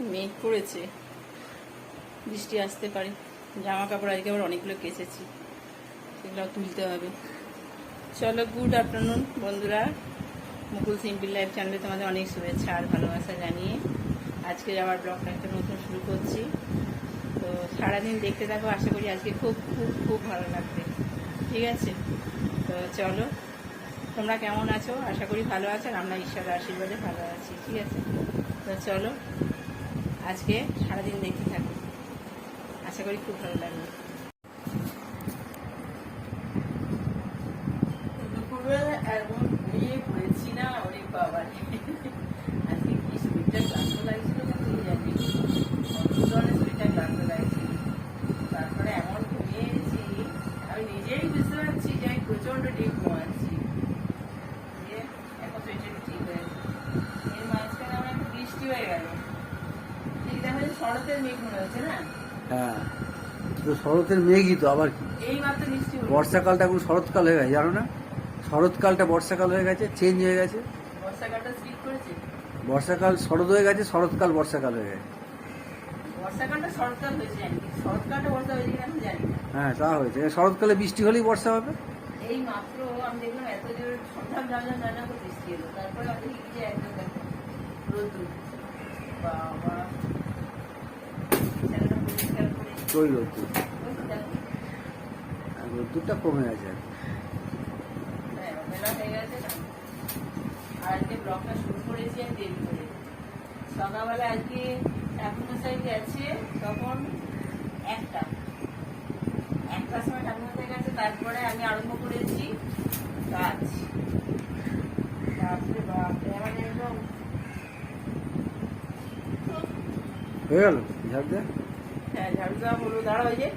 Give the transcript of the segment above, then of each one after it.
মেঘ করেছে। বৃষ্টি আসতে পারে। জামা কাপড় আজকে আবার অনেকগুলো কেচেছি। সেগুলো তুলতে হবে। চলো গুড আফটারনুন বন্ধুরা। মুকুল সিম্পল লাইফ চ্যানেলে তোমাদের অনেক শুভেচ্ছা আর ভালোবাসা জানিয়ে আজকে আবার ব্লগটা একটা নতুন শুরু করছি। তো সারাদিন দেখতে থাকো, আশা করি আজকে খুব খুব খুব ভালো লাগবে। ঠিক আছে? তো চলো, তোমরা কেমন আছো? আশা করি ভালো আছো আর আমরা ঈশ্বরের আশীর্বাদে ভালো আছি। ঠিক আছে? তো চলো আজকে সারাদিন দেখতে থাকুন আশা করি খুব ভালো লাগবে দুপুরবেলা এমন ঘুমিয়ে পড়েছি না ওরে বাবা আজকে কি শরীরটা ক্লান্ত লাগছিল না তুই জানি অন্য ধরনের শরীরটা ক্লান্ত লাগছিল তারপরে এমন ঘুমিয়েছি আমি নিজেই বুঝতে পারছি যে আমি প্রচণ্ড ডিপ ঘুমাচ্ছি দিয়ে এখন শরীরটা ঠিক হয়েছে এর মাঝখানে আমার একটু বৃষ্টি হয়ে গেল ঠিক দেখা যাচ্ছে শরতের মেঘ মনে হচ্ছে না হ্যাঁ তো শরতের মেঘই তো আবার কি? বর্ষাকালটা এখন শরৎকাল হয়ে গেছে জানো না? শরৎকালটা বর্ষাকাল হয়ে গেছে চেঞ্জ হয়ে গেছে। বর্ষাকাল শরৎ হয়ে গেছে শরৎকাল বর্ষাকাল হয়ে গেছে। হ্যাঁ তা হয়েছে। শরৎকালে বৃষ্টি হলেই বর্ষা হবে? এই মাত্র আমি দেখলাম এত জোর সন্ধ্যা ঝাঁঝা ঝাঁঝা করে বৃষ্টি এলো তারপরে আমি দেখি যে একদম দেখো রোদ্দুর। বাবা। ছেলেটা পরিষ্কার করে ওই রোদ্দুর। ওই তো দেখো, আর রোদ্দুরটা কমে গেছে আর কি। হ্যাঁ, হয়ে গেছে আর আজকে ব্লগটা শুরু করেছি আমি দেরি করে। সকালবেলা আজকে গেছে তখন একটা। একটার সময় গেছে তারপরে আমি আরম্ভ করেছি কাজ। বাপরে একদম হয়ে গেল? ঝাড় দে। হ্যাঁ ঝাড়ু দেওয়া হলো। দাঁড়া ওই যে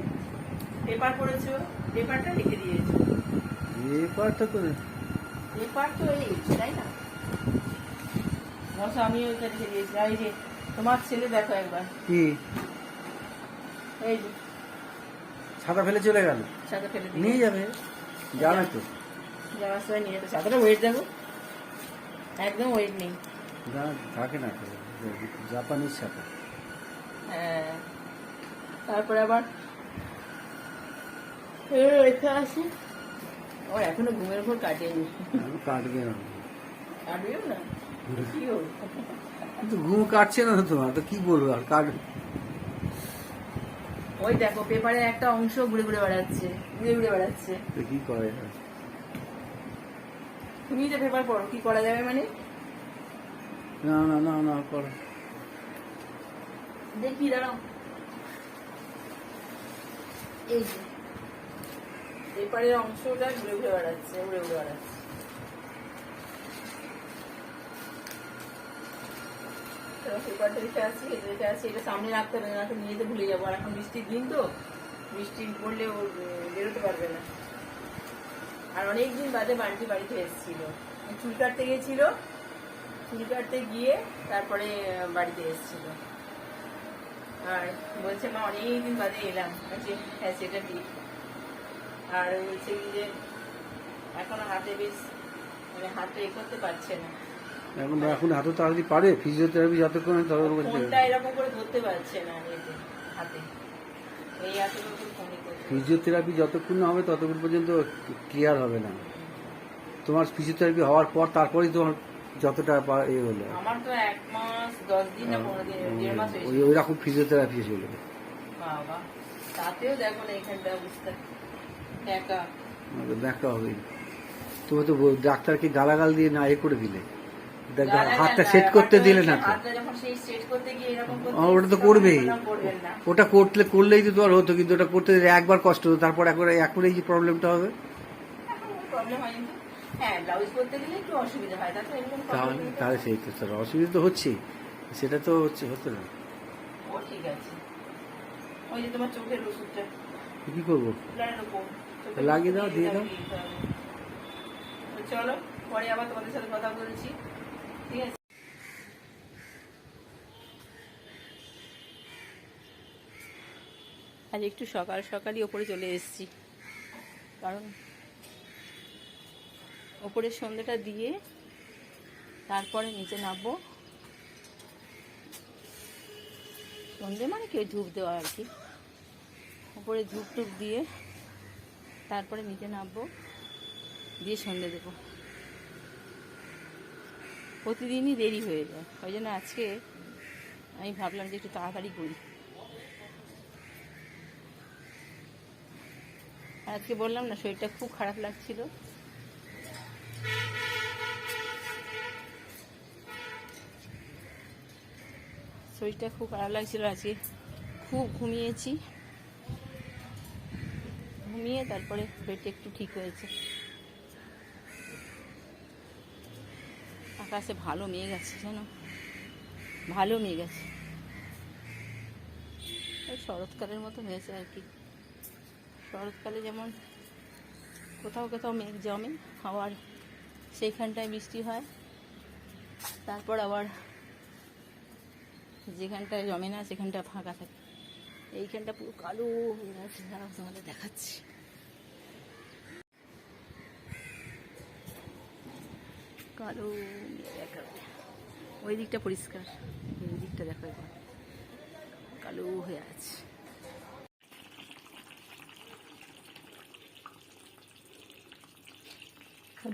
পেপার পড়েছো পেপারটা রেখে দিয়েছ। এই পার্টটা তো পেপার তো এই তাই না? বস আমি ওইটা রেখে দিয়েছি। আর এই যে তোমার ছেলে দেখো একবার। কি? এই যে ছাতা ফেলে চলে গেল। ছাতা ফেলে নিয়ে যাবে। জানে তো। যাওয়ার সময় নিয়ে যেতে ছাতাটা ওয়েট দেখো। একদম ওয়েট নেই। থাকে না। জাপানিজ ছাতা। হ্যাঁ। তারপরে আবার রেখে আসি ও এখনও ঘুমের ঘর কাটেনি। আমি কাটবে না। কাটবেও না? কিন্তু ঘুম কাটছে না তোমার তো কি বলব আর কাট ওই দেখো পেপারের একটা অংশ ঘুরে ঘুরে বেড়াচ্ছে ঘুরে ঘুরে বেড়াচ্ছে। কি করে? তুমি যে পেপার পড়ো কি করা যাবে মানে? না না না না কর। দেখি দাঁড়াও। এই যে পেপারের অংশটা ঘুরে ঘুরে বেড়াচ্ছে, ঘুরে ঘুরে বেড়াচ্ছে। দিন তো বেরোতে পারবে না। আর অনেকদিন বাদে বাড়িতে বাড়িতে এসেছিল। চুল কাটতে গিয়েছিল, চুল কাটতে গিয়ে তারপরে বাড়িতে এসেছিল। আর বলছে, মা, অনেকদিন বাদে এলাম। বলছে হ্যাঁ সেটা ঠিক। আর বলছে কি যে এখনও হাতে বেশ মানে হাতে এ করতে পারছে না। এখন তাড়াতাড়ি পারে ফিজিওথেরাপি যতক্ষণ ততক্ষণ বলছে ফোনটা এরকম করে ধরতে পারছে না হাতে। এই হাতে নতুন ফোনই করতে ফিজিওথেরাপি যতক্ষণ না হবে ততক্ষণ পর্যন্ত ক্লিয়ার হবে না। তোমার ফিজিওথেরাপি হওয়ার পর তারপরেই তোমার যতটা এ হলো। আমার তো এক মাস দশ দিন না পনেরো দিন দেড় মাস ওই রকম ফিজিওথেরাপি বাবা তাতেও দেখো না এখানটা অবস্থা। একা। দেখা হবে। তুমি তো ডাক্তারকে গালাগাল দিয়ে না এ করে দিলে। হাতটা সেট করতে দিলে না করতে করতে ওটা তো করবেই। ওটা করলে করলেই তো তোমার হতো কিন্তু ওটা করতে দিলে একবার কষ্ট হতো তারপর একবার এখন এই যে প্রবলেমটা হবে। হ্যাঁ করতে তাহলে তাহলে সেই তো স্যার অসুবিধা তো হচ্ছেই। সেটা তো হচ্ছে হতো না ঠিক আছে। ওই যে তোমার চোখের ওষুধটা। কি করব? লাগিয়ে দাও, দিয়ে দাও। চলো পরে আবার তোমাদের সাথে কথা বলছি। ঠিক আছে? আজ একটু সকাল সকালই ওপরে চলে এসেছি। কারণ ওপরে সন্ধ্যেটা দিয়ে তারপরে নিচে নামবো। সন্ধে মানে কেউ ধূপ দেওয়া আর কি। উপরে ধূপ টুপ দিয়ে তারপরে নিচে নামবো। দিয়ে সন্ধে দেবো। প্রতিদিনই দেরি হয়ে যায়। ওই জন্য আজকে আমি ভাবলাম যে একটু তাড়াতাড়ি করি। আজকে বললাম না, শরীরটা খুব খারাপ লাগছিল। শরীরটা খুব খারাপ লাগছিল আজকে। খুব ঘুমিয়েছি। ঘুমিয়ে তারপরে শরীরটা একটু ঠিক হয়েছে। আকাশে ভালো মেঘ আছে, জানো? ভালো মেঘ আছে। ওই শরৎকালের মতো হয়েছে আর কি। শরৎকালে যেমন কোথাও কোথাও মেঘ জমে, আবার সেইখানটায় বৃষ্টি হয়, তারপর আবার যেখানটায় জমে না, সেখানটা ফাঁকা থাকে। এইখানটা পুরো কালো হয়ে আছে দাঁড়াও, তোমাদের দেখাচ্ছি। কালো ওই দিকটা পরিষ্কার। এই দিকটা দেখো একবার কালো হয়ে আছে।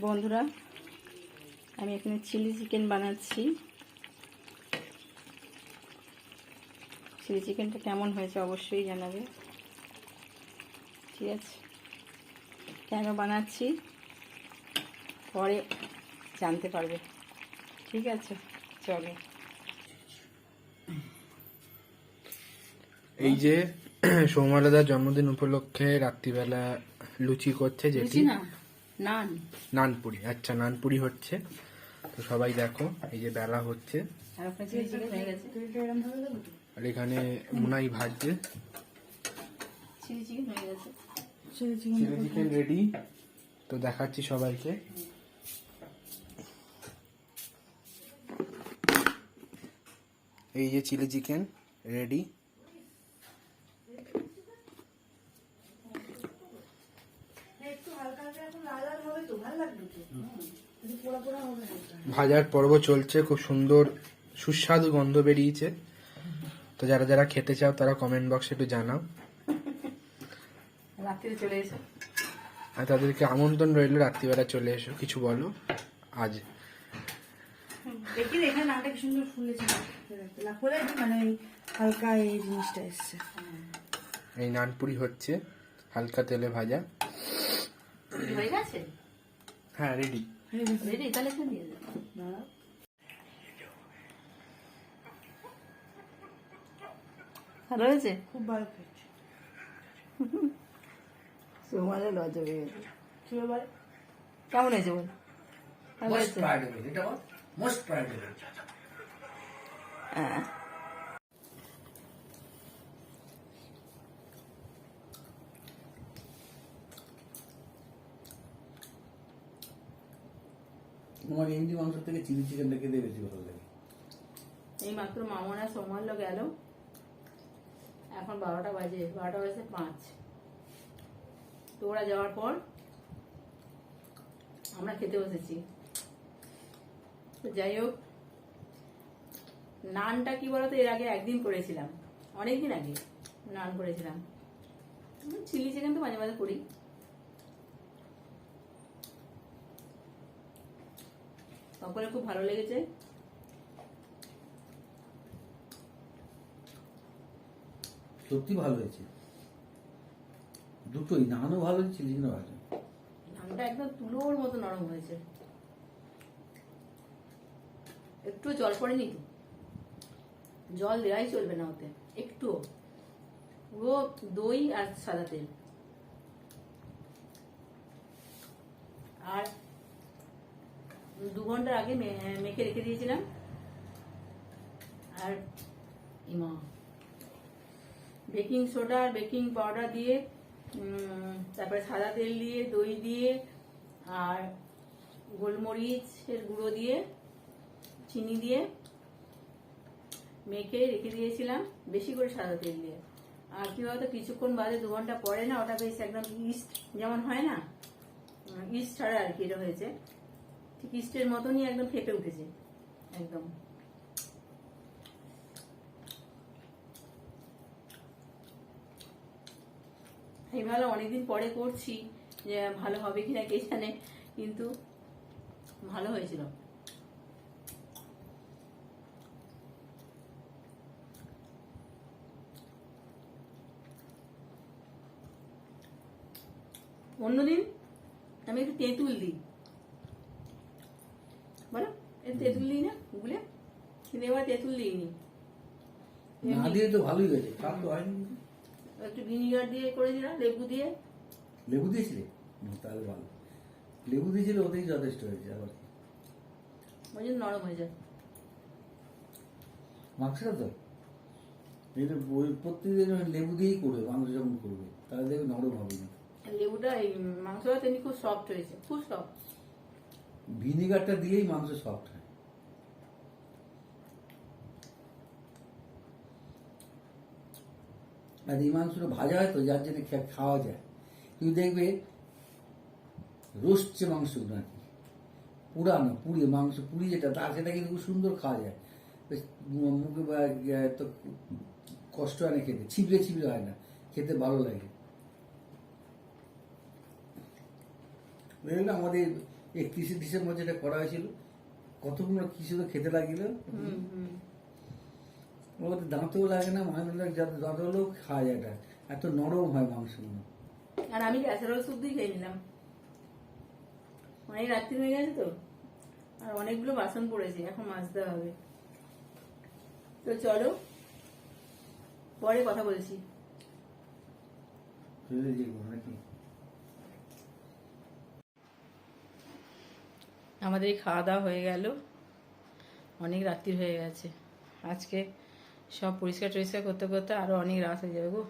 বন্ধুরা, আমি এখানে চিলি চিকেন বানাচ্ছি। চিলি চিকেনটা কেমন হয়েছে অবশ্যই জানাবে। ঠিক আছে। কেন বানাচ্ছি? পরে জানতে পারবে। ঠিক আছে চলো। এই যে সৌমালদার জন্মদিন উপলক্ষে রাত্রিবেলা লুচি করছে যেটি। নান। নানপুরি আচ্ছা নানপুরি হচ্ছে। তো সবাই দেখো এই যে বেলা হচ্ছে। আর এখানে মুনাই ভাজছে। চিলি চিকেন হয়ে গেছে। চিলি চিকেন রেডি তো দেখাচ্ছি সবাইকে। এই যে চিলি চিকেন রেডি ভাজার পর্ব চলছে খুব সুন্দর সুস্বাদু গন্ধ বেরিয়েছে। তো যারা যারা খেতে চাও তারা কমেন্ট বক্সে একটু জানাও। রাত্রিরে চলে এসো। আর তাদেরকে আমন্ত্রণ রইল রাত্রিবেলা চলে এসো। কিছু বলো? আজ। দেখি এখানে নামটা কি সুন্দর ফুলেছে লাফলে মানে এই হালকা এই জিনিসটা এসছে। এই নানপুরি হচ্ছে হালকা তেলে ভাজা। হয়ে গেছে? হ্যাঁ রেডি রেডি তাহলে দিয়ে ভালো হয়েছে খুব ভালো খেয়েছে। তোমাদের লজ্জা পেয়ে গেছে। কেমন হয়েছে বল? ভালো হয়েছে? হ্যাঁ। তোমার এমনি মাংস থেকে চিলি চিকেনটা খেতে বেশি ভালো লাগে। এই মাত্র মামনা সোমাল্য গেল। বারোটা বাজে বারোটা বাজে পাঁচ। তো যাওয়ার পর আমরা খেতে বসেছি। যাই হোক, নানটা কি বলতো, এর আগে একদিন করেছিলাম। অনেকদিন আগে নান করেছিলাম। চিলি চিকেন তো মাঝে মাঝে করি। সকলে খুব ভালো লেগেছে। সত্যি ভালো হয়েছে। দুটোই নানও ভালো হয়েছে চিলি চিকেনও ভালো। নানটা একদম তুলোর মতো নরম হয়েছে। একটু জল পড়েনি তো? জল দেওয়াই চলবে না ওতে একটু পুরো দই আর সাদা তেল। আর দু ঘণ্টার আগে মেখে রেখে দিয়েছিলাম। আর ইমা বেকিং সোডা আর বেকিং পাউডার দিয়ে তারপরে সাদা তেল দিয়ে, দই দিয়ে, আর গোলমরিচের গুঁড়ো দিয়ে, চিনি দিয়ে মেখে রেখে দিয়েছিলাম, বেশি করে সাদা তেল দিয়ে। আর কি বলতো, কিছুক্ষণ বাদে দু ঘণ্টা পরে না, ওটা বেশ একদম ইস্ট যেমন হয় না ইস্ট ছাড়া আর কি এটা হয়েছে। ঠিক ইস্টের মতনই একদম ফেপে উঠেছে, একদম। আমি অনেকদিন পরে করছি, যে ভালো হবে কিনা কে জানে, কিন্তু ভালো হয়েছিল। অন্যদিন আমি একটু তেঁতুল দিই। বলো তেঁতুল দিই না গুলে কিন্তু এবার তেঁতুল দিইনি। না দিয়ে তো ভালোই হয়েছে খারাপ তো হয়নি। একটু ভিনিগার দিয়ে করে দিলাম লেবু দিয়ে। লেবু দিয়েছিলে? তাহলে ভালো। লেবু দিয়েছিলে ওতেই যথেষ্ট হয়েছে আবার। ওই জন্য নরম হয়ে যায় মাংসটা তো? এটা প্রত্যেকদিন লেবু দিয়েই করবে মাংস যখন করবে তাহলে দেখবে নরম হবে না। লেবুটা এই মাংসটা তেমনি খুব সফট হয়েছে খুব সফট ভিনিগারটা দিয়েই মাংস সফট হয়। আর এই মাংসটা ভাজা হয় তো, যার জন্য খাওয়া যায়। তুমি দেখবে রোস্টছে মাংসগুলো আর কি, পুরানো পুড়ি মাংস পুড়ি যেটা তা সেটা কিন্তু খুব সুন্দর খাওয়া যায়। বেশ মুখে ইয়ে তো কষ্ট হয় না খেতে, ছিপড়ে ছিপড়ে হয় না, খেতে ভালো লাগে। আমাদের একত্রিশে ডিসেম্বর যেটা করা হয়েছিল, কতগুলো কিছু তো খেতে লাগিল? হুম দাঁতও লাগে না মাংস দাঁত হলেও খাওয়া যায় এটা এত নরম হয় মাংসগুলো। আর আমি ক্যাসারোল দিয়ে খেয়ে নিলাম। অনেক রাত্রি হয়ে গেছে তো আর অনেকগুলো বাসন পড়েছে এখন মাজতে হবে। তো চলো পরে কথা বলছি। আমাদের খাওয়া দাওয়া হয়ে গেল। অনেক রাত্রি হয়ে গেছে। আজকে সব পরিষ্কার টরিষ্কার করতে করতে আরও অনেক রাত হয়ে যাবে গো।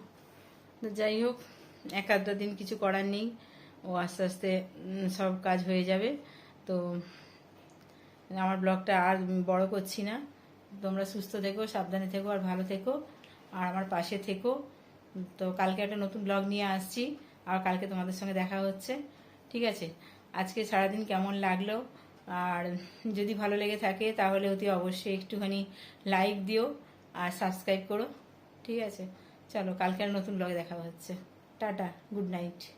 যাই হোক, এক আধটা দিন কিছু করার নেই। ও আস্তে আস্তে সব কাজ হয়ে যাবে। তো আমার ব্লগটা আর বড় করছি না। তোমরা সুস্থ থেকো, সাবধানে থেকো আর ভালো থেকো। আর আমার পাশে থেকো। তো কালকে একটা নতুন ব্লগ নিয়ে আসছি। আর কালকে তোমাদের সঙ্গে দেখা হচ্ছে। ঠিক আছে? আজকে সারাদিন কেমন লাগল? আর যদি ভালো লেগে থাকে, তাহলে অতি অবশ্যই একটুখানি লাইক দিও। আর সাবস্ক্রাইব করো। ঠিক আছে? চলো কালকের নতুন ব্লগে দেখা হচ্ছে। Tata good night